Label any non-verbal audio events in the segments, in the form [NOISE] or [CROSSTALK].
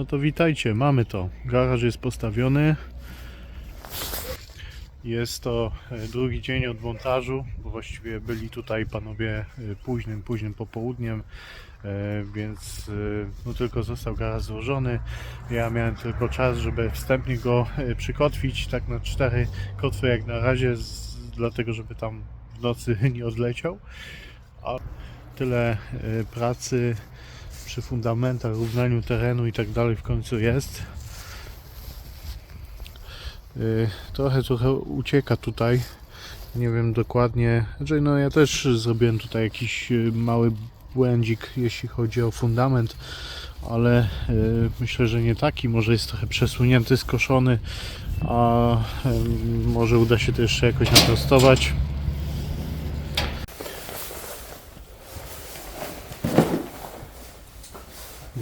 No to witajcie, mamy to. Garaż jest postawiony. Jest to e, drugi dzień od montażu, bo właściwie byli tutaj panowie e, późnym, późnym popołudniem, e, więc no tylko został garaż złożony. Ja miałem tylko czas, żeby wstępnie go przykotwić, tak na cztery kotwy jak na razie, dlatego żeby tam w nocy [LAUGHS] nie odleciał. A tyle pracy przy fundamentach, równaniu terenu i tak dalej w końcu jest. Y, Trochę, trochę ucieka tutaj. Nie wiem dokładnie. Znaczy, no ja też zrobiłem tutaj jakiś y, mały błędzik, jeśli chodzi o fundament, ale y, myślę, że nie taki. Może jest trochę przesunięty, skoszony, a może uda się to jeszcze jakoś naprostować.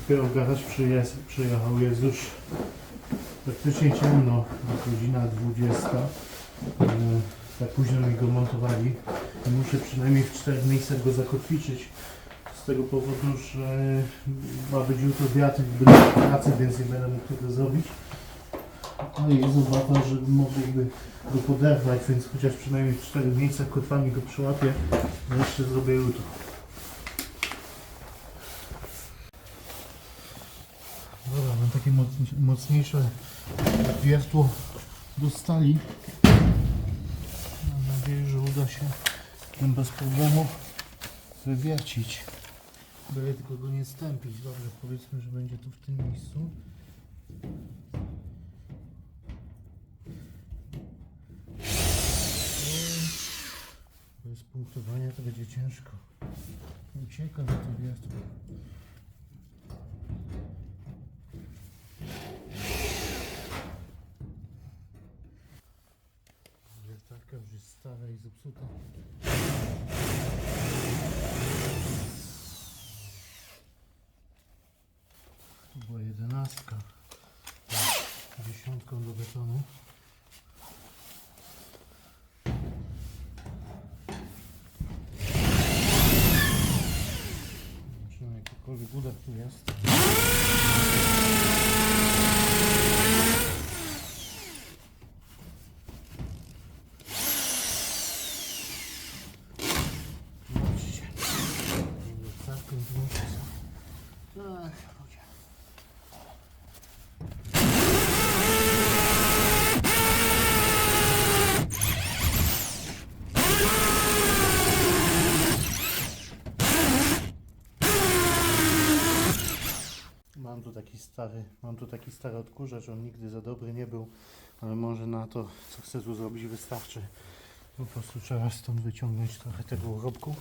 Dopiero garaż przyjazd, przyjechał, jest już praktycznie ciemno, godzina 20. E, Tak późno mi go montowali. Muszę przynajmniej w czterech miejscach go zakotwiczyć. Z tego powodu, że ma być jutro wiatr w pracy, więc nie będę mógł tego zrobić. No i obawa, że mogliby go poderwać, więc chociaż przynajmniej w czterech miejscach kotwami go przyłapię, jeszcze zrobię jutro. Dobra, mam takie moc- mocniejsze wiertło do stali. Mam nadzieję, że uda się tym bez problemu wywiercić. Byle tylko go nie stępić. Dobrze, powiedzmy, że będzie to w tym miejscu. Bez punktowania to będzie ciężko. Ucieka na to wiertło. Stara i zepsuta. Tu była jedenastka. Dziesiątką do betonu. Zobaczymy jakikolwiek udar tu jest. Zobaczcie. Wiertarką włączę sobie. Tak, chodź. Mam tu stary, mam tu taki stary odkurzacz, on nigdy za dobry nie był, ale może na to, co chcę tu zrobić wystarczy. Po prostu trzeba stąd wyciągnąć trochę tego urobku.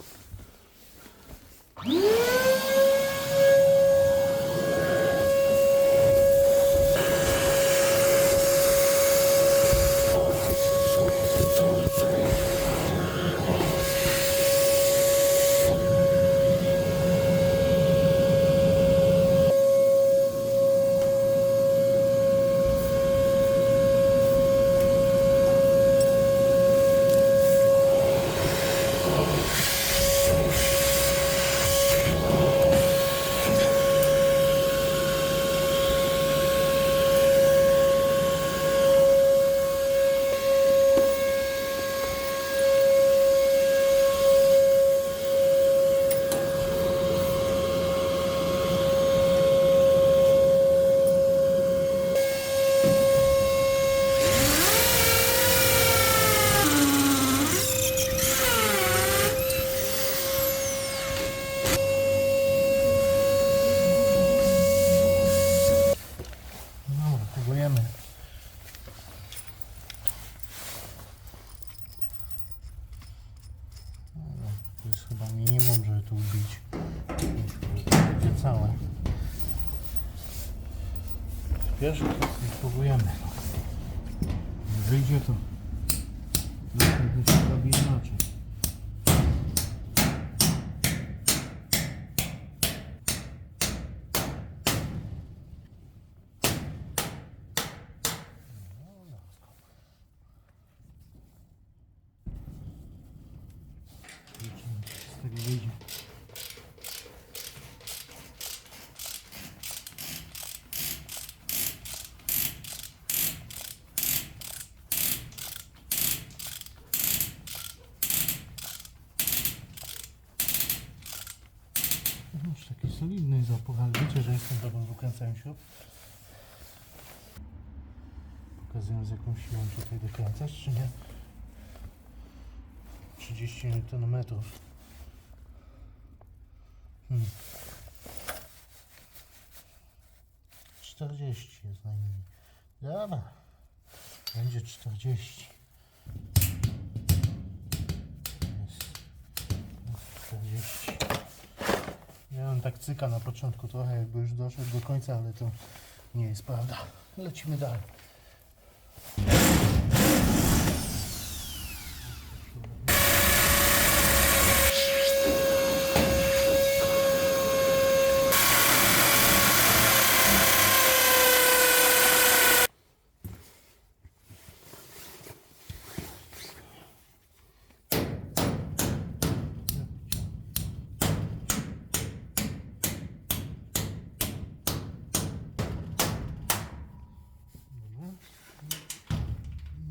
No, próbujemy. No, To jest chyba minimum, żeby tu wbić. Myślę, że to będzie całe. Pierwszy spróbujemy. Nie wyjdzie to. Następny się robi inaczej. Zobaczymy, co z tego wyjdzie. solidny zapór, ale wiecie, że jestem dobrym wykręcałem się. Pokazuję z jaką siłą tutaj dokręcasz, czy nie? 30 Nm. Hmm. 40 jest najmniej. Dobra. Będzie 40. Jest. jest 40. Ja mam tak cyka na początku trochę, jakby już doszedł do końca, ale to nie jest prawda. Lecimy dalej. Dobra.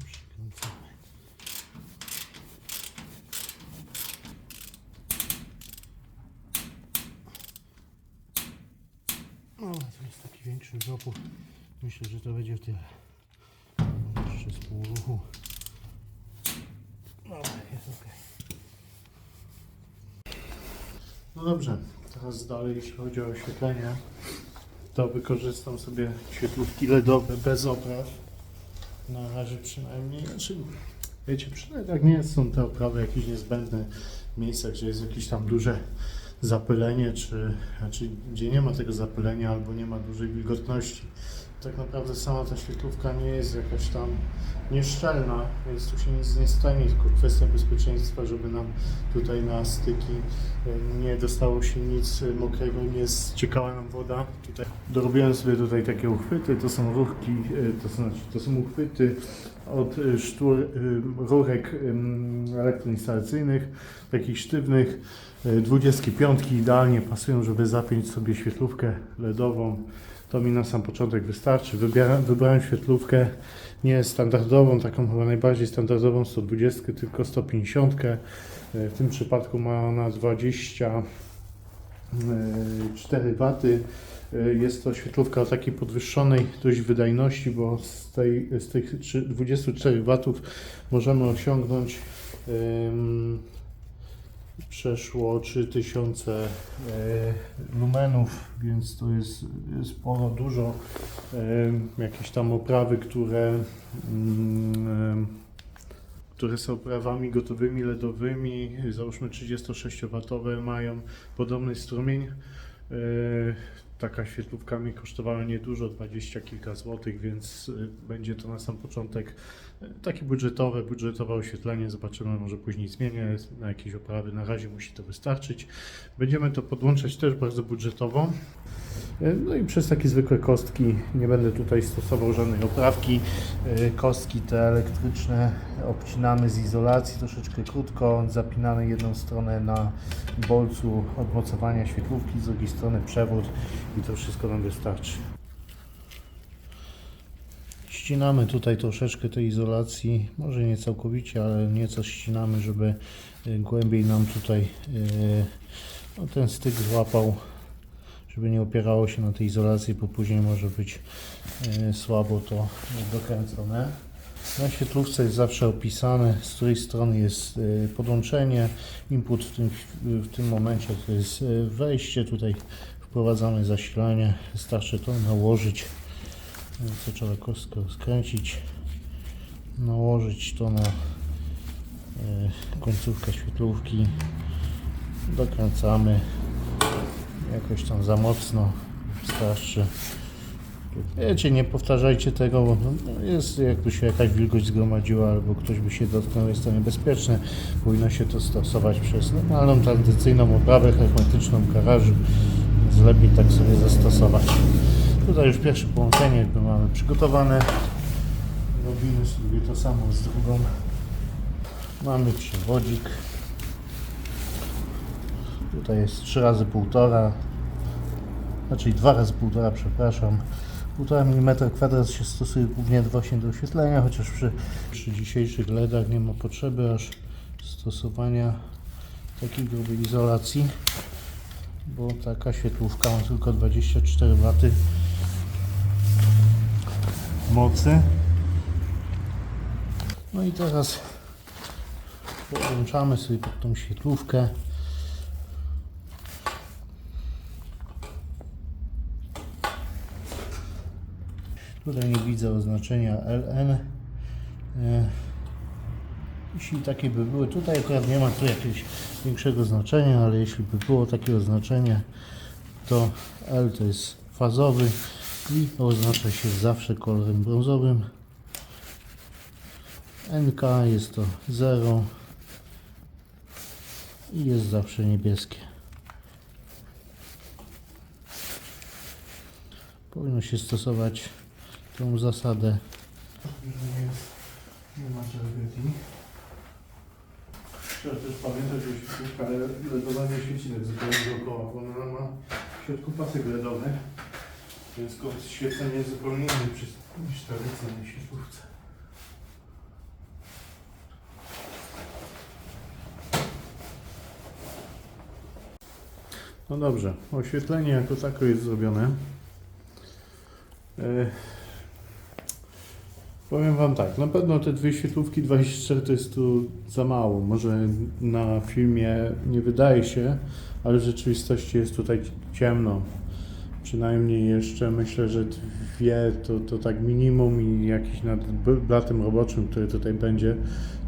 Przykręcamy. No, to jest taki większy opór. Myślę, że to będzie tyle. Jeszcze z pół ruchu. Dobra, jest ok. No dobrze, teraz dalej, jeśli chodzi o oświetlenie, to wykorzystam sobie świetlówki LEDowe bez opraw. Na razie przynajmniej. Znaczy, wiecie, przynajmniej jak nie są te oprawy jakieś niezbędne w miejscach, gdzie jest jakieś tam duże zapylenie, czy znaczy, gdzie nie ma tego zapylenia albo nie ma dużej wilgotności. Tak naprawdę sama ta świetlówka nie jest jakaś tam nieszczelna, więc tu się nic nie stanie, tylko kwestia bezpieczeństwa, żeby nam tutaj na styki e, nie dostało się nic e, mokrego, nie ściekała nam woda. Tutaj dorobiłem sobie tutaj takie uchwyty, to są rurki, e, to znaczy to są uchwyty od sztur, rurek elektroinstalacyjnych, takich sztywnych. E, 25 idealnie pasują, żeby zapiąć sobie świetlówkę LEDową. To mi na sam początek wystarczy. Wybrałem świetlówkę nie standardową, taką chyba najbardziej standardową 120, tylko 150. E, W tym przypadku ma ona 24 W. E, Jest to świetlówka o takiej podwyższonej dość wydajności, bo z, tej, z tych trzy- 24 W możemy osiągnąć przeszło 3000 e, lumenów, więc to jest sporo, dużo. E, jakieś tam oprawy, które, mm, e, które są oprawami gotowymi, LEDowymi, załóżmy 36W mają podobny strumień. Taka świetlówka mi kosztowała niedużo, 20 kilka złotych, więc będzie to na sam początek takie budżetowe, budżetowe oświetlenie. Zobaczymy, może później zmienię na jakieś oprawy. Na razie musi to wystarczyć. Będziemy to podłączać też bardzo budżetowo. E, No i przez takie zwykłe kostki nie będę tutaj stosował żadnej oprawki. E, Kostki te elektryczne obcinamy z izolacji troszeczkę krótko, zapinamy jedną stronę na bolcu od mocowania świetlówki, z drugiej strony przewód i to wszystko nam wystarczy. Ścinamy tutaj troszeczkę tej izolacji, może nie całkowicie, ale nieco ścinamy, żeby y, głębiej nam tutaj y, no, ten styk złapał, żeby nie opierało się na tej izolacji, bo później może być y, słabo to dokręcone. Na świetlówce jest zawsze opisane, z której strony jest podłączenie. Input w tym, w tym momencie to jest wejście, tutaj wprowadzamy zasilanie, wystarczy to nałożyć. Co trzeba kostkę skręcić, nałożyć to na e, końcówkę świetlówki, dokręcamy jakoś tam za mocno, wystarczy. Wiecie, nie powtarzajcie tego, bo no, jest jakby się jakaś wilgoć zgromadziła albo ktoś by się dotknął, jest to niebezpieczne. Powinno się to stosować przez normalną, tradycyjną oprawę hermetyczną garażu, więc lepiej tak sobie zastosować. Tutaj już pierwsze połączenie jakby mamy przygotowane. Robimy sobie to samo z drugą. Mamy przewodzik. Tutaj jest 3 razy 1,5, znaczy 2 razy 1,5, przepraszam. 1,5 mm kwadrat się stosuje głównie właśnie do oświetlenia, chociaż przy, przy dzisiejszych LEDach nie ma potrzeby aż stosowania takiej grubej izolacji. bo taka świetlówka ma tylko 24 W mocy. No i teraz podłączamy sobie pod tą świetlówkę. Tutaj nie widzę oznaczenia LN. E, Jeśli takie by były, tutaj akurat nie ma tu jakiegoś większego znaczenia, ale jeśli by było takie oznaczenie, to L to jest fazowy i oznacza się zawsze kolorem brązowym. NK jest to 0 i jest zawsze niebieskie. Powinno się stosować tą zasadę. Nie, ma tragedii. Trzeba też pamiętać, że świetlówka LEDowa nie świeci tak zupełnie dookoła, bo ona ma w środku pasek LEDowy, więc kąt świecenia jest zupełnie inny przy- niż w świetlówce. No dobrze, oświetlenie jako tako jest zrobione. E, Powiem Wam tak, na pewno te dwie świetlówki 24 to jest tu za mało. Może na filmie nie wydaje się, ale w rzeczywistości jest tutaj ciemno. Przynajmniej jeszcze myślę, że dwie to, to tak minimum i jakiś nad blatem roboczym, który tutaj będzie,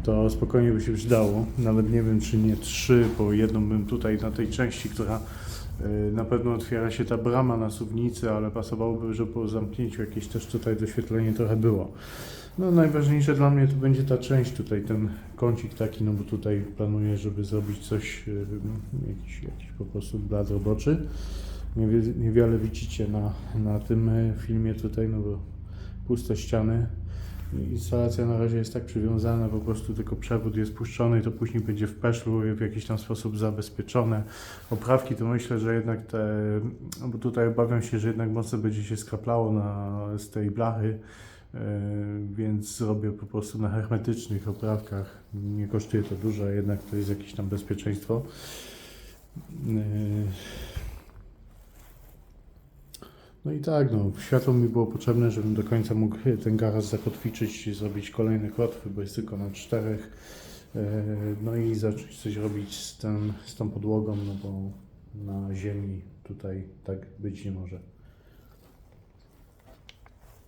to spokojnie by się przydało. Nawet nie wiem, czy nie trzy, bo jedną bym tutaj na tej części, która y, na pewno otwiera się ta brama na suwnicy, ale pasowałoby, żeby po zamknięciu jakieś też tutaj doświetlenie trochę było. No najważniejsze dla mnie to będzie ta część tutaj, ten kącik taki, no bo tutaj planuję, żeby zrobić coś, y, jakiś, jakiś po prostu blat roboczy. Niewie- Niewiele widzicie na, na tym y, filmie tutaj, no bo puste ściany. Instalacja na razie jest tak przywiązana, po prostu tylko przewód jest puszczony i to później będzie w peszlu w jakiś tam sposób zabezpieczone. Oprawki to myślę, że jednak te, no bo tutaj obawiam się, że jednak mocno będzie się skraplało na, z tej blachy, e, więc zrobię po prostu na hermetycznych oprawkach. Nie kosztuje to dużo, a jednak to jest jakieś tam bezpieczeństwo. E, No i tak, no, światło mi było potrzebne, żebym do końca mógł ten garaż zakotwiczyć i zrobić kolejne kotwy, bo jest tylko na czterech. E, No i zacząć coś robić z, tym, z tą podłogą, no bo na ziemi tutaj tak być nie może.